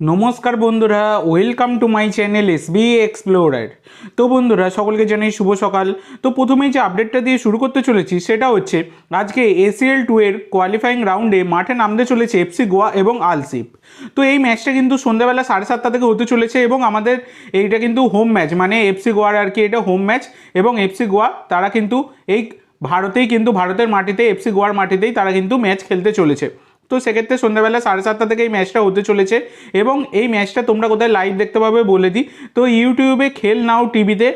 নমস্কার বন্ধুরা welcome to my channel S B explorer তো বন্ধুরা, সকলকে জানাই শুভ সকাল। তো প্রথমেই যে আপডেটটা দিয়ে শুরু করতে চলেছি, সেটা হচ্ছে আজকে এসিএল টু এর কোয়ালিফাইং রাউন্ডে মাঠে নামতে চলেছে এফসি গোয়া এবং আলসিপ তো এই ম্যাচটা কিন্তু সন্ধ্যাবেলা সাড়ে সাতটা থেকে হতে চলেছে এবং আমাদের এইটা কিন্তু হোম ম্যাচ মানে এফসি গোয়ার আর কি এটা হোম ম্যাচ এবং এফসি গোয়া, তারা কিন্তু এই ভারতেই কিন্তু, ভারতের মাটিতে এফসি গোয়ার মাটিতেই তারা কিন্তু ম্যাচ খেলতে চলেছে। তো সেক্ষেত্রে সন্ধ্যাবেলা সাড়ে সাতটা থেকে এই ম্যাচটা হতে চলেছে এবং এই ম্যাচটা তোমরা কোথায় লাইভ দেখতে পাবে বলে দিই। তো ইউটিউবে খেল নাও টিভিতে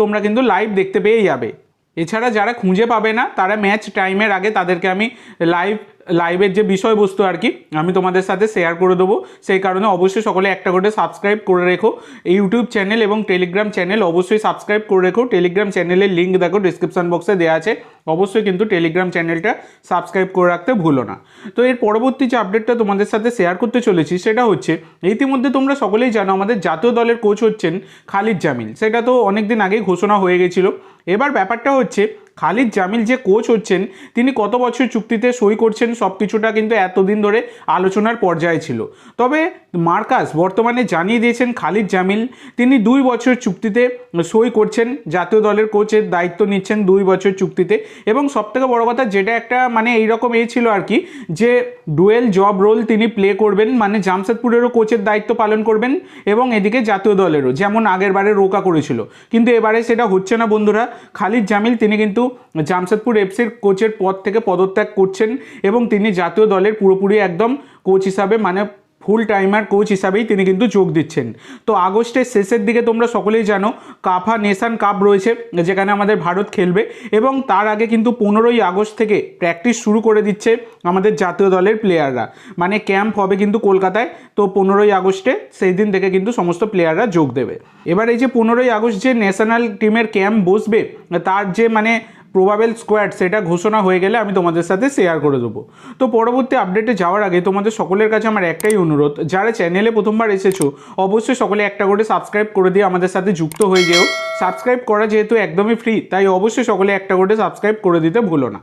তোমরা কিন্তু লাইভ দেখতে পেয়ে যাবে। এছাড়া যারা খুঁজে পাবে না, তারা ম্যাচ টাইমের আগে তাদেরকে আমি লাইভ লাইভের যে বিষয়বস্তু আর কি, আমি তোমাদের সাথে শেয়ার করে দেবো। সেই কারণে অবশ্যই সকলে একটা করে সাবস্ক্রাইব করে রেখো। ইউটিউব চ্যানেল এবং টেলিগ্রাম চ্যানেল অবশ্যই সাবস্ক্রাইব করে রেখো। টেলিগ্রাম চ্যানেলের লিঙ্ক দেখো ডিসক্রিপশন বক্সে দেওয়া আছে। অবশ্যই কিন্তু টেলিগ্রাম চ্যানেলটা সাবস্ক্রাইব করে রাখতে ভুলো না। তো এর পরবর্তী যে আপডেটটা তোমাদের সাথে শেয়ার করতে চলেছি, সেটা হচ্ছে, ইতিমধ্যে তোমরা সকলেই জানো, আমাদের জাতীয় দলের কোচ হচ্ছেন খালিদ জামিল। সেটা তো অনেক দিন আগেই ঘোষণা হয়ে গেছিল। এবার ব্যাপারটা হচ্ছে খালিদ জামিল যে কোচ হচ্ছেন, তিনি কত বছর চুক্তিতে সই করছেন সব কিছুটা কিন্তু এতদিন ধরে আলোচনার পর্যায়ে ছিল। তবে মার্কাস বর্তমানে জানিয়ে দিয়েছেন খালিদ জামিল, তিনি দুই বছর চুক্তিতে সই করছেন, জাতীয় দলের কোচের দায়িত্ব নিচ্ছেন দুই বছর চুক্তিতে। এবং সবথেকে বড় কথা যেটা একটা মানে এইরকম এ ছিল আর কি, যে ডুয়েল জব রোল তিনি প্লে করবেন মানে জামশেদপুরেরও কোচের দায়িত্ব পালন করবেন এবং এদিকে জাতীয় দলেরও, যেমন আগের বারে রোকা করেছিল। কিন্তু এবারে সেটা হচ্ছে না বন্ধুরা, খালিদ জামিল, তিনি কিন্তু জামশেদপুর এফসির কোচের পদ থেকে পদত্যাগ করছেন এবং তিনি জাতীয় দলের পুরোপুরি একদম কোচ হিসাবে মানে ফুল টাইমার কোচ হিসাবেই তিনি কিন্তু যোগ দিচ্ছেন। তো আগস্টের শেষের দিকে তোমরা সকলেই জানো, কাফা নেশান কাপ রয়েছে, যেখানে আমাদের ভারত খেলবে এবং তার আগে কিন্তু পনেরোই আগস্ট থেকে প্র্যাকটিস শুরু করে দিচ্ছে আমাদের জাতীয় দলের প্লেয়াররা মানে ক্যাম্প হবে কিন্তু কলকাতায়, তো পনেরোই আগস্টে সেই দিন থেকে কিন্তু সমস্ত প্লেয়াররা যোগ দেবে। এবার এই যে পনেরোই আগস্ট যে ন্যাশনাল টিমের ক্যাম্প বসবে, তার যে মানে প্রবাবেল স্কোয়াড সেটা ঘোষণা হয়ে গেলে আমি তোমাদের সাথে শেয়ার করে দেবো। তো পরবর্তী আপডেটে যাওয়ার আগে তোমাদের সকলের কাছে আমার একটাই অনুরোধ, যারা চ্যানেলে প্রথমবার এসেছ, অবশ্যই সকলে একটা করে সাবস্ক্রাইব করে দিয়ে আমাদের সাথে যুক্ত হয়ে যেও। সাবস্ক্রাইব করা যেহেতু একদমই ফ্রি তাই অবশ্যই সকলে একটা করে সাবস্ক্রাইব করে দিতে ভুলো না।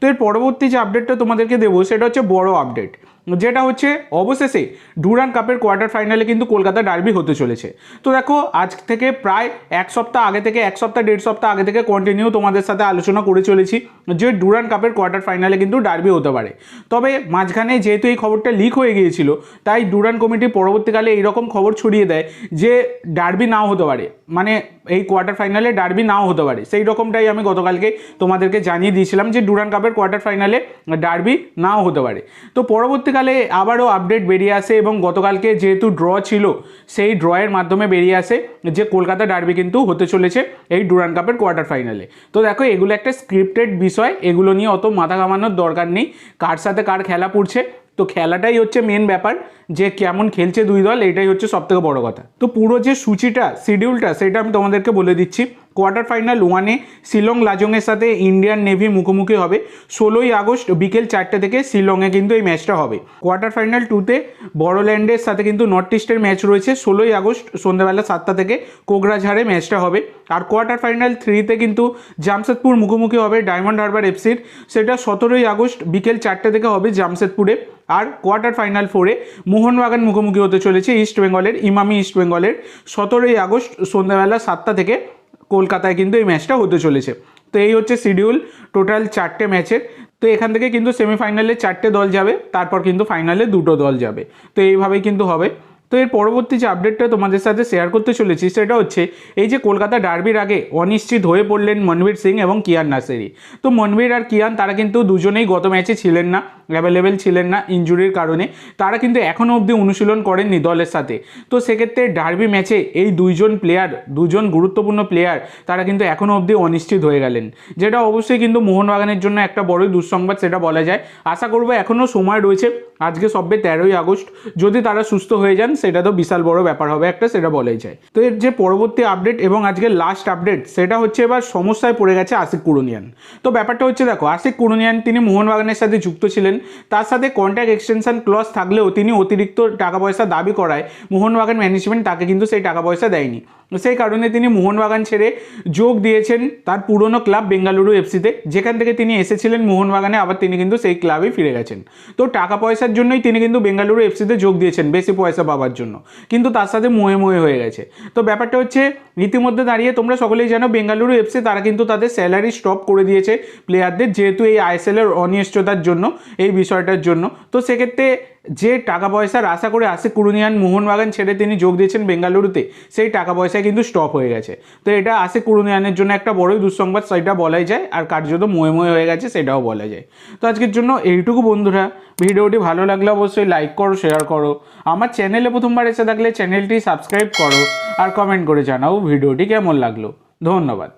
তো এর পরবর্তী যে আপডেটটা তোমাদেরকে দেবো, সেটা হচ্ছে বড় আপডেট যেটা হচ্ছে, অবশেষে ডুরান কাপের কোয়ার্টার ফাইনালে কিন্তু কলকাতা ডার্বি হতে চলেছে। তো দেখো, আজ থেকে প্রায় এক সপ্তাহ আগে থেকে, এক সপ্তাহ, দেড় সপ্তাহ আগে থেকে কন্টিনিউ তোমাদের সাথে আলোচনা করে চলেছি যে ডুরান কাপের কোয়ার্টার ফাইনালে কিন্তু ডার্বি হতে পারে। তবে মাঝখানে যেহেতু এই খবরটা লিক হয়ে গিয়েছিল, তাই ডুরান কমিটি পরবর্তীকালে এইরকম খবর ছড়িয়ে দেয় যে ডার্বি নাও হতে পারে। মানে এই কোয়ার্টার ফাইনালে ডার্বি নাও হতে পারে। সেই রকমটাই আমি গতকালকে তোমাদেরকে জানিয়ে দিয়েছিলাম যে ডুরান কাপের কোয়ার্টার ফাইনালে ডার্বি নাও হতে পারে। তো পরবর্তীকালে আবারও আপডেট বেরিয়ে আসে এবং গতকালকে যেহেতু ড্র ছিল, সেই ড্রয়ের মাধ্যমে বেরিয়ে আসে যে কলকাতা ডার্বি কিন্তু হতে চলেছে এই ডুরান কাপের কোয়ার্টার ফাইনালে তো দেখো, এগুলো একটা স্ক্রিপ্টেড বিষয়, এগুলো নিয়ে অত মাথা ঘামানোর দরকার নেই, কার সাথে কার খেলা পড়ছে। তো খেলাটাই হচ্ছে মেন ব্যাপার, যে কেমন খেলছে দুই দল, এটাই হচ্ছে সবথেকে বড় কথা। তো পুরো যে সূচিটা শিডিউলটা সেটা আমি তোমাদেরকে বলে দিচ্ছি। কোয়ার্টার ফাইনাল ওয়ানে শিলং লাজংয়ের সাথে ইন্ডিয়ান নেভি মুখোমুখি হবে। ষোলোই আগস্ট বিকেল চারটে থেকে শিলংয়ে কিন্তু এই ম্যাচটা হবে। কোয়ার্টার ফাইনাল টুতে বড়োল্যান্ডের সাথে কিন্তু নর্থ ইস্টের ম্যাচ রয়েছে। ষোলোই আগস্ট সন্ধ্যাবেলা সাতটা থেকে কোকরাঝাড়ে ম্যাচটা হবে। আর কোয়ার্টার ফাইনাল থ্রিতে কিন্তু জামশেদপুর মুখোমুখি হবে ডায়মন্ড হারবার এফসির। সেটা সতেরোই আগস্ট বিকেল চারটে থেকে হবে জামশেদপুরে। আর কোয়ার্টার ফাইনাল ফোরে মোহনবাগান মুখোমুখি হতে চলেছে ইস্ট বেঙ্গলের, ইমামি ইস্ট বেঙ্গলের। সতেরোই আগস্ট সন্ধ্যাবেলা সাতটা থেকে কলকাতায় কিন্তু এই ম্যাচটা হতে চলেছে। তো এই হচ্ছে শিডিউল টোটাল চারটে ম্যাচের তো এখান থেকে কিন্তু সেমিফাইনালে চারটে দল যাবে, তারপর কিন্তু ফাইনালে দুটো দল যাবে। তো এইভাবেই কিন্তু হবে। তো এর পরবর্তী যে আপডেটটা তোমাদের সাথে শেয়ার করতে চলেছি, সেটা হচ্ছে এই যে কলকাতা ডার্বির আগে অনিশ্চিত হয়ে পড়লেন মনবীর সিং এবং কিয়ান নাসেরি। তো মনবীর আর কিয়ান, তারা কিন্তু দুজনেই গত ম্যাচে ছিলেন না। অ্যাভেলেবেল ছিলেন না ইঞ্জুরির কারণে। তারা কিন্তু এখনও অবধি অনুশীলন করেননি দলের সাথে। তো সেক্ষেত্রে ডার্বি ম্যাচে এই দুইজন প্লেয়ার দুজন গুরুত্বপূর্ণ প্লেয়ার তারা কিন্তু এখনও অবধি অনিশ্চিত হয়ে গেলেন। যেটা অবশ্যই কিন্তু মোহনবাগানের জন্য একটা বড়ই দুঃসংবাদ, সেটা বলা যায়। আশা করব এখনও সময় রয়েছে। আজকে সবে তেরোই আগস্ট। যদি তারা সুস্থ হয়ে যান, সেটা তো বিশাল বড় ব্যাপার হবে একটা, সেটা বলাই যায়। তো এর যে পরবর্তী আপডেট এবং আজকের লাস্ট আপডেট সেটা হচ্ছে এবার সমস্যায় পড়ে গেছে আশিক কুরুনিয়ান। তো ব্যাপারটা হচ্ছে, দেখো, আশিক কুরুনিয়ান, তিনি মোহনবাগানের সাথে যুক্ত ছিলেন। তার সাথে কন্ট্যাক্ট এক্সটেনশন ক্লস থাকলেও তিনি অতিরিক্ত টাকা পয়সা দাবি করায়। মোহনবাগান ম্যানেজমেন্ট তাকে কিন্তু সেই টাকা পয়সা দেয়নি। সেই কারণে তিনি মোহনবাগান ছেড়ে যোগ দিয়েছেন তার পুরনো ক্লাব বেঙ্গালুরু এফসিতে। যেখান থেকে তিনি এসেছিলেন মোহনবাগানে, আবার তিনি কিন্তু সেই ক্লাবেই ফিরে গেছেন। তো টাকা পয়সার জন্যই তিনি কিন্তু বেঙ্গালুরু এফসিতে যোগ দিয়েছেন, বেশি পয়সা পাওয়ার জন্য। কিন্তু তার সাথে মোহে মোহে হয়ে গেছে। তো ব্যাপারটা হচ্ছে, ইতিমধ্যে দাঁড়িয়ে তোমরা সকলেই জানো, বেঙ্গালুরু এফসি তারা কিন্তু তাদের স্যালারি স্টপ করে দিয়েছে প্লেয়ারদের যেহেতু এই আইএসএলের অনিশ্চয়তার জন্য, এই বিষয়টার জন্য। তো সেক্ষেত্রে যে টাকা পয়সার আশা করে আসে কুরুনিয়ান মোহনবাগান ছেড়ে তিনি যোগ দিয়েছেন বেঙ্গালুরুতে, সেই টাকা পয়সা কিন্তু স্টপ হয়ে গেছে। তো এটা আসে কুরুনিয়ানের জন্য একটা বড়ই দুঃসংবাদ, সেটা বলাই যায়, আর কার্যত মোয়ে মোয়ে হয়ে গেছে, সেটাও বলা যায়। তো আজকের জন্য এইটুকু বন্ধুরা। ভিডিওটি ভালো লাগলে অবশ্যই লাইক করো শেয়ার করো। আমার চ্যানেলে প্রথমবার এসে থাকলে চ্যানেলটি সাবস্ক্রাইব করো, আর কমেন্ট করে জানাও ভিডিওটি কেমন লাগল। ধন্যবাদ।